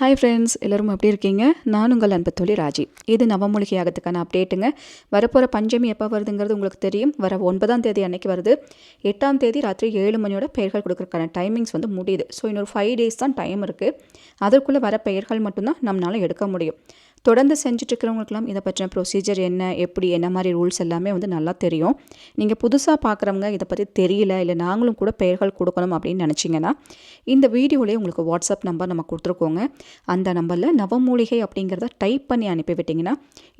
Hi friends எல்லோரும் எப்படி இருக்கீங்க? நான் உங்கள் அன்பு தொழில் ராஜி. இது நவமூலிகை ஆகத்துக்கான அப்டேட்டுங்க வரப்போகிற பஞ்சமி எப்போ வருதுங்கிறது உங்களுக்கு தெரியும். வர ஒன்பதாம் தேதி அன்னைக்கு வருது. எட்டாம் தேதி ராத்திரி ஏழு மணியோட பெயர்கள் கொடுக்குறக்கான டைமிங்ஸ் வந்து முடியுது. ஸோ இன்னொரு ஃபைவ் டேஸ் தான் டைம் இருக்குது அதற்குள்ளே வர பெயர்கள் மட்டும்தான் நம்மளால் எடுக்க முடியும். தொடர்ந்து செஞ்சுட்டு இருக்கிறவங்களுக்குலாம் இதை பற்றின ப்ரொசீஜர் என்ன எப்படி என்ன மாதிரி ரூல்ஸ் எல்லாமே வந்து நல்லா தெரியும். நீங்கள் புதுசாக பார்க்குறவங்க இதை பற்றி தெரியல இல்லை நாங்களும் கூட பெயர்கள் கொடுக்கணும் அப்படின்னு நினச்சிங்கன்னா இந்த வீடியோலேயே உங்களுக்கு வாட்ஸ்அப் நம்பர் நம்ம கொடுத்துருக்கோங்க. அந்த நம்பரில் நவமூலிகை அப்படிங்கிறத டைப் பண்ணி அனுப்பி விட்டிங்கன்னா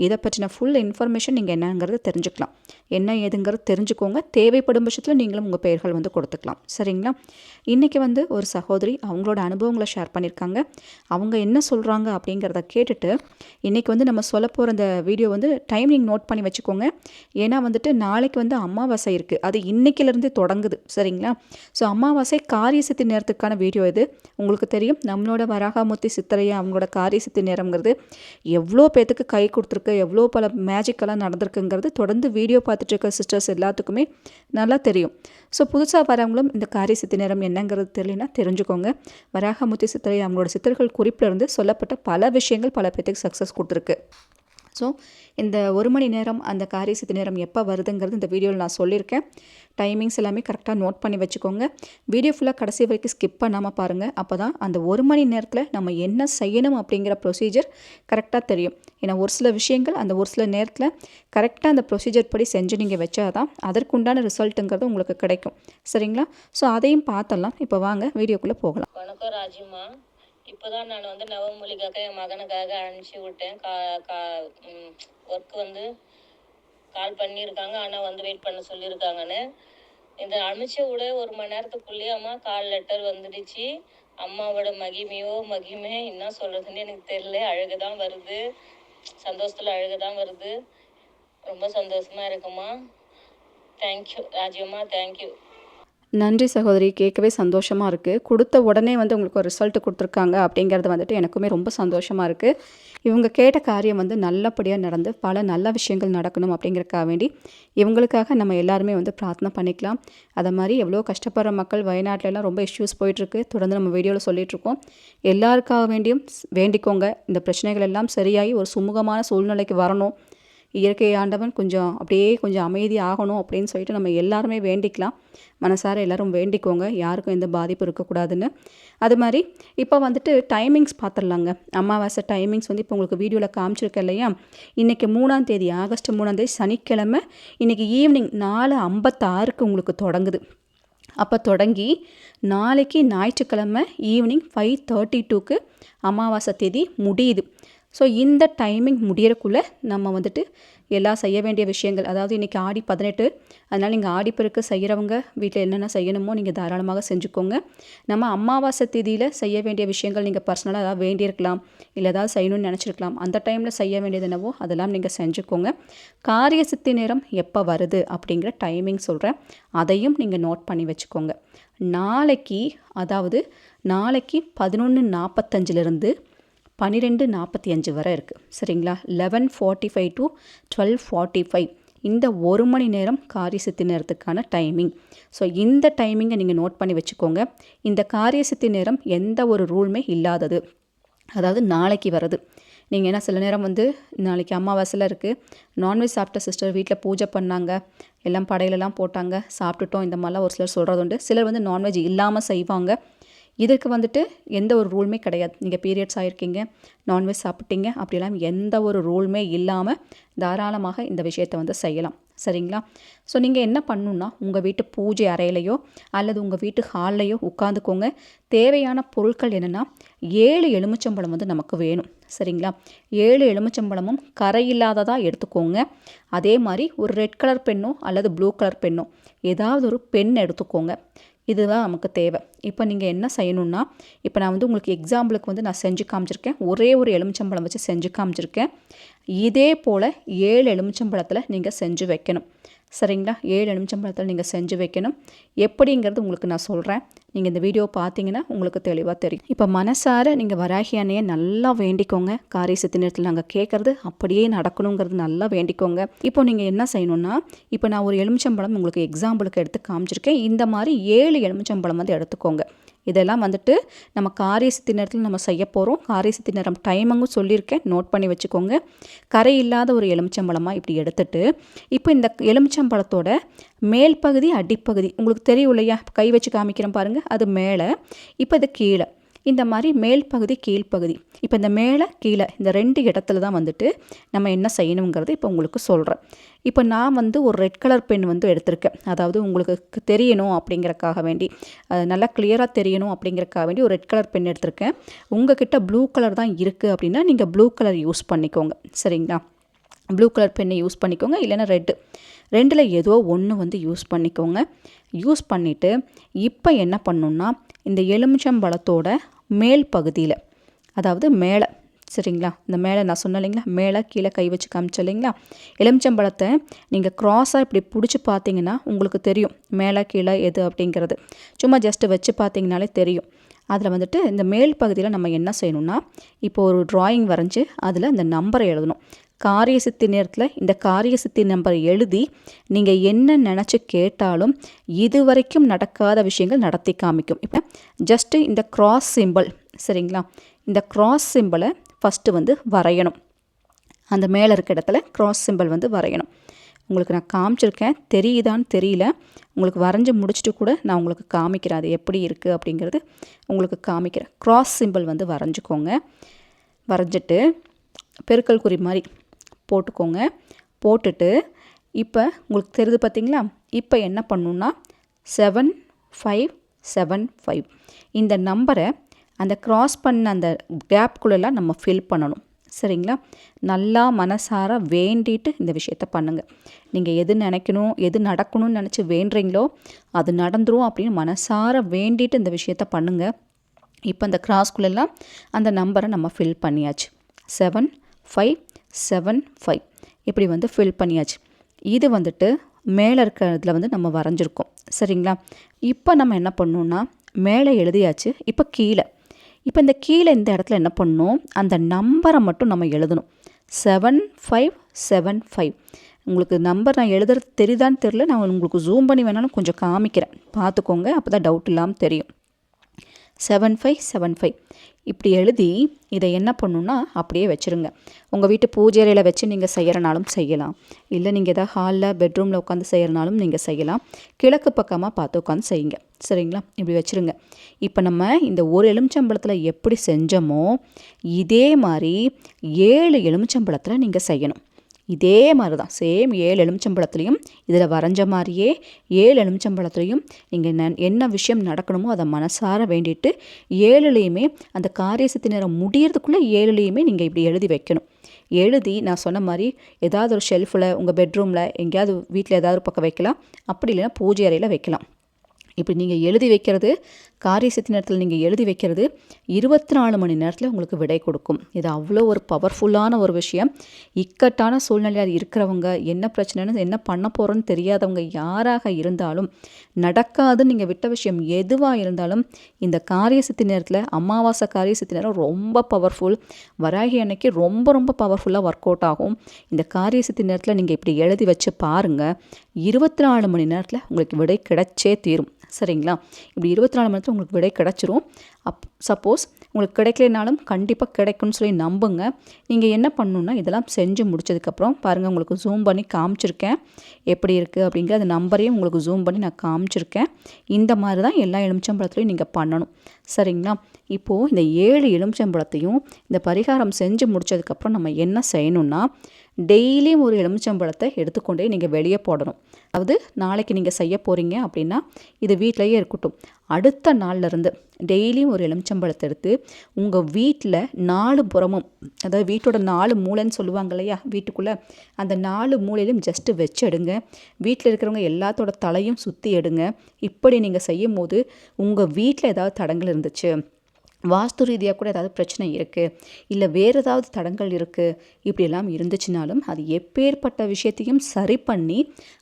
இதை பற்றின ஃபுல் இன்ஃபர்மேஷன் நீங்கள் என்னங்கிறத தெரிஞ்சுக்கலாம். என்ன ஏதுங்கிறது தெரிஞ்சுக்கோங்க. தேவைப்படும் பட்சத்தில் நீங்களும் உங்கள் பெயர்கள் வந்து கொடுத்துக்கலாம். சரிங்களா? இன்றைக்கி வந்து ஒரு சகோதரி அவங்களோட அனுபவங்களை ஷேர் பண்ணியிருக்காங்க. அவங்க என்ன சொல்கிறாங்க அப்படிங்கிறத கேட்டுட்டு இன்றைக்கி வந்து நம்ம சொல்ல போகிற அந்த வீடியோ வந்து டைமிங் நோட் பண்ணி வச்சுக்கோங்க. ஏன்னா வந்துட்டு நாளைக்கு வந்து அமாவாசை இருக்குது அது இன்றைக்கிலேருந்து தொடங்குது. சரிங்களா? ஸோ அமாவாசை காரிய சித்தி நேரத்துக்கான வீடியோ இது. உங்களுக்கு தெரியும் நம்மளோட வராகாமூர்த்தி சித்தரையா அவங்களோட காரிய சித்தி எவ்வளோ பேத்துக்கு கை கொடுத்துருக்கு எவ்வளோ பல மேஜிக்கெல்லாம் நடந்திருக்குங்கிறது தொடர்ந்து வீடியோ பார்த்துட்டு இருக்க சிஸ்டர்ஸ் எல்லாத்துக்குமே நல்லா தெரியும். ஸோ புதுசாக வரவங்களும் இந்த காரிய சித்தி நேரம் என்னங்கிறது தெரியலனா தெரிஞ்சுக்கோங்க. வராகமுத்தி சித்திரை அவங்களோட சித்தர்கள் குறிப்பில் இருந்து சொல்லப்பட்ட பல விஷயங்கள் பல பேர்த்துக்கு சக்ஸஸ் கொடுத்துருக்கு. ஸோ இந்த ஒரு மணி நேரம் அந்த காரிய சித்தி நேரம் எப்போ வருதுங்கிறது இந்த வீடியோவில் நான் சொல்லியிருக்கேன். டைமிங்ஸ் எல்லாமே கரெக்டாக நோட் பண்ணி வச்சுக்கோங்க. வீடியோ ஃபுல்லாக கடைசி வரைக்கும் ஸ்கிப் பண்ணாமல் பாருங்கள் அப்போ தான் அந்த ஒரு மணி நேரத்தில் நம்ம என்ன செய்யணும் அப்படிங்கிற ப்ரொசீஜர் கரெக்டாக தெரியும். ஏன்னா ஒரு சில விஷயங்கள் அந்த ஒரு சில நேரத்தில் கரெக்டாக அந்த ப்ரொசீஜர் படி செஞ்சு நீங்கள் வச்சா தான் அதற்குண்டான ரிசல்ட்டுங்கிறது உங்களுக்கு கிடைக்கும். சரிங்களா? ஸோ அதையும் பார்த்தலாம் இப்போ வாங்க வீடியோக்குள்ளே போகலாம். வணக்கம் ராஜிம்மா. இப்போதான் நான் வந்து நவமொழிக்காக என் மகனுக்காக அனுப்பிச்சி விட்டேன். கா கா ஒர்க் வந்து கால் பண்ணியிருக்காங்க. ஆனால் வந்து வெயிட் பண்ண சொல்லியிருக்காங்கன்னு. இந்த அனுப்பிச்ச விட ஒரு மணி நேரத்துக்குள்ளேயே அம்மா கால் லெட்டர் வந்துடுச்சு. அம்மாவோட மகிமையோ மகிமை என்ன சொல்கிறதுன்னு எனக்கு தெரியல. அழகு தான் வருது. சந்தோஷத்தில் அழகு தான் வருது. ரொம்ப சந்தோஷமாக இருக்குமா தேங்க்யூ ராஜியம்மா தேங்க்யூ நன்றி சகோதரி கேட்கவே சந்தோஷமாக இருக்குது கொடுத்த உடனே வந்து உங்களுக்கு ஒரு ரிசல்ட் கொடுத்துருக்காங்க அப்படிங்கிறது வந்துட்டு எனக்குமே ரொம்ப சந்தோஷமாக இருக்குது இவங்க கேட்ட காரியம் வந்து நல்லபடியாக நடந்து பல நல்ல விஷயங்கள் நடக்கணும் அப்படிங்கிறக்காக வேண்டி இவங்களுக்காக நம்ம எல்லாருமே வந்து பிரார்த்தனை பண்ணிக்கலாம். அதை மாதிரி எவ்வளோ கஷ்டப்படுற மக்கள் வயநாட்டிலலாம் ரொம்ப இஷ்யூஸ் போயிட்டுருக்கு தொடர்ந்து நம்ம வீடியோவில் சொல்லிகிட்ருக்கோம் எல்லாருக்காக வேண்டியும் வேண்டிக்கோங்க. இந்த பிரச்சனைகள் எல்லாம் சரியாகி ஒரு சுமூகமான சூழ்நிலைக்கு வரணும். இயற்கை ஆண்டவன் கொஞ்சம் அப்படியே கொஞ்சம் அமைதி ஆகணும் அப்படின்னு சொல்லிட்டு நம்ம எல்லாருமே வேண்டிக்கலாம். மனசார எல்லோரும் வேண்டிக்கோங்க. யாருக்கும் எந்த பாதிப்பு இருக்கக்கூடாதுன்னு. அது மாதிரி இப்போ வந்துட்டு டைமிங்ஸ் பார்த்துடலாங்க அமாவாசை டைமிங்ஸ் வந்து இப்போ உங்களுக்கு வீடியோவில் காமிச்சிருக்கேன் இல்லையா? இன்றைக்கி மூணாம் தேதி ஆகஸ்ட் மூணாம் தேதி சனிக்கிழமை இன்றைக்கி ஈவினிங் நாலு ஐம்பத்தாறுக்கு உங்களுக்கு தொடங்குது. அப்போ தொடங்கி நாளைக்கு ஞாயிற்றுக்கிழமை ஈவினிங் ஃபைவ் தேர்ட்டி டூக்கு அமாவாசை தேதி முடியுது. ஸோ இந்த டைமிங் முடியறக்குள்ளே நம்ம வந்துட்டு எல்லாம் செய்ய வேண்டிய விஷயங்கள் அதாவது இன்றைக்கி ஆடி பதினெட்டு அதனால் நீங்கள் ஆடிப்பெருக்கு செய்கிறவங்க வீட்டில் என்னென்ன செய்யணுமோ நீங்கள் தாராளமாக செஞ்சுக்கோங்க. நம்ம அமாவாசை திதியில் செய்ய வேண்டிய விஷயங்கள் நீங்கள் பர்சனலாக ஏதாவது வேண்டியிருக்கலாம் இல்லை ஏதாவது செய்யணும்னு நினச்சிருக்கலாம் அந்த டைமில் செய்ய வேண்டியது என்னவோ அதெல்லாம் நீங்கள் செஞ்சுக்கோங்க. காரிய சித்தி நேரம் எப்போ வருது அப்படிங்கிற டைமிங் சொல்கிறேன் அதையும் நீங்கள் நோட் பண்ணி வச்சுக்கோங்க. நாளைக்கு அதாவது நாளைக்கு பதினொன்று நாற்பத்தஞ்சிலிருந்து பன்னிரெண்டு நாற்பத்தி அஞ்சு வரை இருக்குது சரிங்களா? Eleven forty five to twelve forty five இந்த ஒரு மணி நேரம் காரிய சித்தி நேரத்துக்கான டைமிங் ஸோ இந்த டைமிங்கை நீங்கள் நோட் பண்ணி வச்சுக்கோங்க. இந்த காரிய சித்தி நேரம் எந்த ஒரு ரூலுமே இல்லாதது. அதாவது நாளைக்கு வருது நீங்கள் என்ன சில நேரம் வந்து நாளைக்கு அமாவாசையில் இருக்குது நான்வெஜ் சாப்பிட்ட சிஸ்டர் வீட்டில் பூஜை பண்ணாங்க. எல்லாம் படையிலலாம் போட்டாங்க. சாப்பிட்டுட்டோம். இந்த மாதிரிலாம் ஒரு சிலர் சொல்கிறது உண்டு. சிலர் வந்து நான்வெஜ் இல்லாமல் செய்வாங்க. இதற்கு வந்துட்டு எந்த ஒரு ரூலுமே கிடையாது. நீங்கள் பீரியட்ஸ் ஆகிருக்கீங்க நான்வெஜ் சாப்பிட்டீங்க அப்படிலாம் எந்த ஒரு ரூலுமே இல்லாமல் தாராளமாக இந்த விஷயத்தை வந்து செய்யலாம். சரிங்களா? ஸோ நீங்கள் என்ன பண்ணணுன்னா உங்கள் வீட்டு பூஜை அறையிலையோ அல்லது உங்கள் வீட்டு ஹால்லையோ உட்காந்துக்கோங்க. தேவையான பொருட்கள் என்னென்னா ஏழு எலுமிச்சம்பழம் வந்து நமக்கு வேணும். சரிங்களா? ஏழு எலுமிச்சம்பழமும் கரை இல்லாததாக எடுத்துக்கோங்க. அதே மாதிரி ஒரு ரெட் கலர் பெண்ணோ அல்லது ப்ளூ கலர் பெண்ணோ ஏதாவது ஒரு பெண் எடுத்துக்கோங்க. இதுதான் நமக்கு தேவை. இப்போ நீங்கள் என்ன செய்யணும்னா இப்போ நான் வந்து உங்களுக்கு எக்ஸாம்பிளுக்கு வந்து நான் செஞ்சு காமிச்சிருக்கேன். ஒரே ஒரு எலுமிச்சம்பழம் வச்சு செஞ்சு காமிச்சிருக்கேன். இதே போல் ஏழு எலுமிச்சம்பழத்தில் நீங்கள் செஞ்சு வைக்கணும். சரிங்களா? ஏழு எலுமிச்சம்பழத்தில் நீங்கள் செஞ்சு வைக்கணும். எப்படிங்கிறது உங்களுக்கு நான் சொல்கிறேன் நீங்கள் இந்த வீடியோ பார்த்தீங்கன்னா உங்களுக்கு தெளிவாக தெரியும். இப்போ மனசார நீங்கள் வராகி அன்னையை நல்லா வேண்டிக்கோங்க. காரிய சித்தி நேரத்தில் நாங்கள் கேட்குறது அப்படியே நடக்கணுங்கிறது நல்லா வேண்டிக்கோங்க. இப்போ நீங்கள் என்ன செய்யணும்னா இப்போ நான் ஒரு எலுமிச்சம்பழம் உங்களுக்கு எக்ஸாம்பிளுக்கு எடுத்து காமிச்சிருக்கேன். இந்த மாதிரி ஏழு எலுமிச்சம்பழம் வந்து எடுத்துக்கோங்க. இதெல்லாம் வந்துட்டு நம்ம காரிய சித்தி நேரத்தில் நம்ம செய்ய போகிறோம் காரிய சித்தி நேரம் டைமிங்கும் சொல்லியிருக்கேன். நோட் பண்ணி வச்சுக்கோங்க. கரை இல்லாத ஒரு எலுமிச்சம்பழமாக இப்படி எடுத்துட்டு இப்போ இந்த எலுமிச்சம்பழத்தோட மேல் பகுதி அடிப்பகுதி உங்களுக்கு தெரியும் இல்லையா? கை வச்சு காமிக்கிறேன் பாருங்கள் அது மேலே இப்போ இது கீழே. இந்த மாதிரி மேல் பகுதி கீழ்ப்பகுதி இப்போ இந்த மேலே கீழே இந்த ரெண்டு இடத்துல தான் வந்துட்டு நம்ம என்ன செய்யணுங்கிறது இப்போ உங்களுக்கு சொல்கிறேன் இப்போ நான் வந்து ஒரு ரெட் கலர் பென் வந்து எடுத்திருக்கேன். அதாவது உங்களுக்கு தெரியணும் அப்படிங்கிறக்காக வேண்டி அது நல்லா கிளியராக தெரியணும் அப்படிங்கிறக்காக வேண்டி ஒரு ரெட் கலர் பென் எடுத்திருக்கேன். உங்ககிட்ட ப்ளூ கலர் தான் இருக்குது அப்படின்னா நீங்கள் ப்ளூ கலர் யூஸ் பண்ணிக்கோங்க. சரிங்களா? ப்ளூ கலர் பென்னை யூஸ் பண்ணிக்கோங்க. இல்லைன்னா ரெட்டு ரெண்டில் ஏதோ ஒன்று வந்து யூஸ் பண்ணிக்கோங்க. யூஸ் பண்ணிவிட்டு இப்போ என்ன பண்ணணுன்னா இந்த எலுமிச்சம்பழத்தோட மேல் பகுதியில் அதாவது மேலே சரிங்களா? இந்த மேலே நான் சொன்னேன் இல்லைங்களா? மேலே கீழே கை வச்சு காமிச்சேன் இல்லைங்களா? எலுமிச்சம்பழத்தை நீங்கள் க்ராஸாக இப்படி பிடிச்சி பார்த்தீங்கன்னா உங்களுக்கு தெரியும் மேலே கீழே எது அப்படிங்கிறது. சும்மா ஜஸ்ட்டு வச்சு பார்த்தீங்கனாலே தெரியும். அதில் வந்துட்டு இந்த மேல் பகுதியில் நம்ம என்ன செய்யணும்னா இப்போ ஒரு டிராயிங் வரைஞ்சி அதில் அந்த நம்பரை எழுதணும். காரிய சித்தி நேரத்தில் இந்த காரிய சித்தி நம்பர் எழுதி நீங்கள் என்ன நினச்சி கேட்டாலும் இதுவரைக்கும் நடக்காத விஷயங்கள் நடத்தி காமிக்கும். இப்போ ஜஸ்ட்டு இந்த கிராஸ் சிம்பிள் சரிங்களா? இந்த கிராஸ் சிம்பிளை ஃபஸ்ட்டு வந்து வரையணும். அந்த மேலே இருக்க இடத்துல கிராஸ் சிம்பிள் வந்து வரையணும். உங்களுக்கு நான் காமிச்சிருக்கேன். தெரியுதான்னு தெரியல. உங்களுக்கு வரைஞ்சி முடிச்சுட்டு கூட நான் உங்களுக்கு காமிக்கிறேன். அது எப்படி இருக்குது அப்படிங்கிறது உங்களுக்கு காமிக்கிறேன். க்ராஸ் சிம்பிள் வந்து வரைஞ்சிக்கோங்க. வரைஞ்சிட்டு பெருக்கல் குறி மாதிரி போட்டுக்கோங்க. போட்டுட்டு இப்போ உங்களுக்கு தெரியுது பார்த்தீங்களா இப்போ என்ன பண்ணணுன்னா செவன் ஃபைவ் செவன் ஃபைவ் இந்த நம்பரை அந்த க்ராஸ் பண்ண அந்த கேப்குள்ளெல்லாம் நம்ம ஃபில் பண்ணணும். சரிங்களா? நல்லா மனசார வேண்டிட்டு இந்த விஷயத்த பண்ணுங்கள் நீங்கள் எது நினைக்கணும் எது நடக்கணும்னு நினச்சி வேண்டுறீங்களோ அது நடந்துரும் அப்படின்னு மனசார வேண்டிட்டு இந்த விஷயத்த பண்ணுங்கள் இப்போ அந்த கிராஸ்குள்ளெல்லாம் அந்த நம்பரை நம்ம ஃபில் பண்ணியாச்சு. செவன் ஃபைவ் செவன் ஃபைவ் இப்படி வந்து ஃபில் பண்ணியாச்சு. இது வந்துட்டு மேலே இருக்கிறதுல வந்து நம்ம வரைஞ்சிருக்கோம். சரிங்களா? இப்போ நம்ம என்ன பண்ணணும்னா மேலே எழுதியாச்சு. இப்போ கீழே. இப்போ இந்த கீழே இந்த இடத்துல என்ன பண்ணணும் அந்த நம்பரை மட்டும் நம்ம எழுதணும். செவன் ஃபைவ் செவன் ஃபைவ் உங்களுக்கு நம்பர் நான் எழுதுறது தெரியுதான்னு தெரில நான் உங்களுக்கு ஜூம் பண்ணி வேணாலும் கொஞ்சம் காமிக்கிறேன். பார்த்துக்கோங்க அப்போ தான் டவுட் இல்லாமல் தெரியும். செவன் ஃபைவ் செவன் ஃபைவ் இப்படி எழுதி இதை என்ன பண்ணுன்னா அப்படியே வச்சுருங்க. உங்கள் வீட்டு பூஜை அறையில் வச்சு நீங்கள் செய்கிறனாலும் செய்யலாம். இல்லை நீங்கள் எதாவது ஹாலில் பெட்ரூமில் உட்காந்து செய்கிறனாலும் நீங்கள் செய்யலாம். கிழக்கு பக்கமாக பார்த்து உட்காந்து செய்யுங்க. சரிங்களா? இப்படி வச்சுருங்க. இப்போ நம்ம இந்த ஒரு எலுமிச்சம்பழத்தில் எப்படி செஞ்சோமோ இதே மாதிரி ஏழு எலுமிச்சம்பழத்தில் நீங்கள் செய்யணும். இதே மாதிரி தான் சேம் ஏழு எலுமிச்சம்பழத்துலேயும் இதில் வரைஞ்ச மாதிரியே ஏழு எலுமிச்சம்பழத்துலேயும் நீங்கள் ந என்ன விஷயம் நடக்கணுமோ அதை மனசார வேண்டிட்டு ஏழுலேயுமே அந்த காரியசக்தி நேரம் முடியறதுக்குள்ளே ஏழுலேயுமே நீங்கள் இப்படி எழுதி வைக்கணும். எழுதி நான் சொன்ன மாதிரி ஏதாவது ஒரு ஷெல்ஃபில் உங்கள் பெட்ரூமில் எங்கேயாவது வீட்டில் ஏதாவது ஒரு பக்கம் வைக்கலாம். அப்படி இல்லைன்னா பூஜை அறையில் வைக்கலாம். இப்படி நீங்கள் எழுதி வைக்கிறது காரிய சித்தி நேரத்தில் நீங்கள் எழுதி வைக்கிறது இருபத்தி நாலு மணி நேரத்தில் உங்களுக்கு விடை கொடுக்கும். இது அவ்வளோ ஒரு பவர்ஃபுல்லான ஒரு விஷயம். இக்கட்டான சூழ்நிலையில் இருக்கிறவங்க என்ன பிரச்சனைன்னு என்ன பண்ண போகிறோன்னு தெரியாதவங்க யாராக இருந்தாலும் நடக்காதுன்னு நீங்கள் விட்ட விஷயம் எதுவாக இருந்தாலும் இந்த காரிய சித்தி நேரத்தில் அமாவாசை காரிய சித்தி நேரம் ரொம்ப பவர்ஃபுல் வராகி அன்னைக்கு ரொம்ப ரொம்ப பவர்ஃபுல்லாக ஒர்க் அவுட் ஆகும். இந்த காரிய சித்தி நேரத்தில் நீங்கள் இப்படி எழுதி வச்சு பாருங்கள் இருபத்தி நாலு மணி நேரத்தில் உங்களுக்கு விடை கிடைச்சே தீரும். சரிங்களா? இப்படி இருபத்தி நாலு மணி நேரத்தில் உங்களுக்கு விடை கிடச்சிரும். அப் சப்போஸ் உங்களுக்கு கிடைக்கலனாலும் கண்டிப்பாக கிடைக்கும்னு சொல்லி நம்புங்க. நீங்கள் என்ன பண்ணணுன்னா இதெல்லாம் செஞ்சு முடிச்சதுக்கப்புறம் பாருங்கள் உங்களுக்கு ஜூம் பண்ணி காமிச்சிருக்கேன். எப்படி இருக்குது அப்படிங்கிற அந்த நம்பரையும் உங்களுக்கு ஜூம் பண்ணி நான் காமிச்சிருக்கேன். இந்த மாதிரி தான் எல்லா எலுமிச்சம்பழத்துலையும் நீங்கள் பண்ணணும். சரிங்களா? இப்போது இந்த ஏழு எலுமிச்சம்பழத்தையும் இந்த பரிகாரம் செஞ்சு முடிச்சதுக்கப்புறம் நம்ம என்ன செய்யணும்னா டெய்லியும் ஒரு எலுமிச்சம்பழத்தை எடுத்துக்கொண்டே நீங்கள் வெளியே போடணும். அதாவது நாளைக்கு நீங்கள் செய்ய போகிறீங்க அப்படின்னா இது வீட்டிலையே இருக்கட்டும். அடுத்த நாள்லேருந்து டெய்லியும் ஒரு எலுமிச்சம்பழத்தை எடுத்து உங்கள் வீட்டில் நாலு புறமும் அதாவது வீட்டோட நாலு மூளைன்னு சொல்லுவாங்க இல்லையா வீட்டுக்குள்ளே அந்த நாலு மூலையிலும் ஜஸ்ட்டு வச்சு எடுங்க. வீட்டில் இருக்கிறவங்க எல்லாத்தோட தலையும் சுற்றி எடுங்க. இப்படி நீங்கள் செய்யும் போது உங்கள் வீட்டில் ஏதாவது தடங்கள் இருந்துச்சு வாஸ்து ரீதியாக கூட ஏதாவது பிரச்சனை இருக்குது இல்லை வேறு ஏதாவது தடங்கள் இருக்குது இப்படியெல்லாம் இருந்துச்சுனாலும் அது எப்பேற்பட்ட விஷயத்தையும் சரி பண்ணி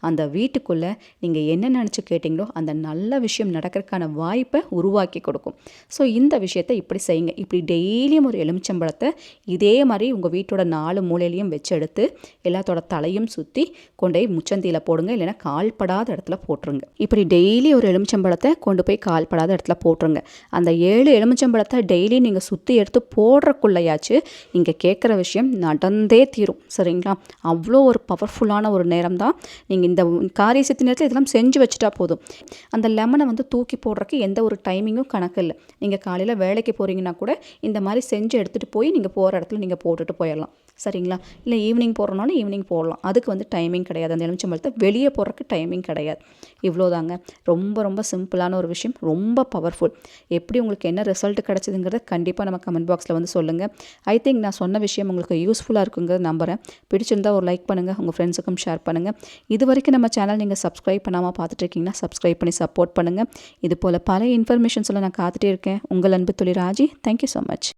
அந்த வீட்டுக்குள்ளே நீங்கள் என்ன நினச்சி கேட்டிங்களோ அந்த நல்ல விஷயம் நடக்கிறதுக்கான வாய்ப்பை உருவாக்கி கொடுக்கும். ஸோ இந்த விஷயத்தை இப்படி செய்யுங்க. இப்படி டெய்லியும் ஒரு எலுமிச்சம்பழத்தை இதே மாதிரி உங்கள் வீட்டோட நாலு மூலையிலையும் வச்சு எடுத்து எல்லாத்தோட தலையும் சுற்றி கொண்டு போய் முச்சந்தியில் போடுங்க. இல்லைன்னா கால்படாத இடத்துல போட்டுருங்க. இப்படி டெய்லி ஒரு எலுமிச்சம்பழத்தை கொண்டு போய் கால்படாத இடத்துல போட்டுருங்க. அந்த ஏழு எலுமிச்சம்பழத்தை டெய்லி நீங்கள் சுற்றி எடுத்து போடுறக்குள்ளையாச்சு நீங்கள் கேட்குற விஷயம் நடந்தே தீரும். சரிங்களா? அவ்வளோ ஒரு பவர்ஃபுல்லான ஒரு நேரம் தான் நீங்கள் இந்த காரிய சித்தி நேரத்தில் இதெல்லாம் செஞ்சு வச்சுட்டா போதும். அந்த லெமனை வந்து தூக்கி போடுறக்கு எந்த ஒரு டைமிங்கும் கணக்கு இல்லை. நீங்கள் காலையில் வேலைக்கு போகிறீங்கன்னா கூட இந்த மாதிரி செஞ்சு எடுத்துகிட்டு போய் நீங்கள் போகிற இடத்துல நீங்கள் போட்டுட்டு போயிடலாம். சரிங்களா? இல்லை ஈவினிங் போடுறனாலும் ஈவினிங் போடலாம். அதுக்கு வந்து டைமிங் கிடையாது. அந்த எலுமிச்சம்பழத்தை வெளியே போடுறக்கு டைமிங் கிடையாது. இவ்வளோதாங்க ரொம்ப ரொம்ப சிம்பிளான ஒரு விஷயம். ரொம்ப பவர்ஃபுல் எப்படி உங்களுக்கு என்ன ரிசல்ட் கிடச்சிதுங்கிறத கண்டிப்பாக நம்ம கமெண்ட் பாக்ஸில் வந்து சொல்லுங்கள் ஐ திங்க் நான் சொன்ன விஷயம் உங்களுக்கு யூஸ்ஃபுல்லாக இருக்குங்கிறத நம்புகிறேன் பிடிச்சிருந்தா ஒரு லைக் பண்ணுங்கள் உங்கள் ஃப்ரெண்ட்ஸுக்கும் ஷேர் பண்ணுங்கள் இது வரைக்கும் நம்ம சேனல் நீங்கள் சப்ஸ்கிரைப் பண்ணாமல் பார்த்துட்டு இருக்கீங்கன்னா சப்ஸ்கிரைப் பண்ணி சப்போர்ட் பண்ணுங்கள் இது போல் பல இன்ஃபர்மேஷன்ஸில் நான் காத்துட்டே இருக்கேன். உங்கள் அன்பு தொழில் ராஜி. Thank you so much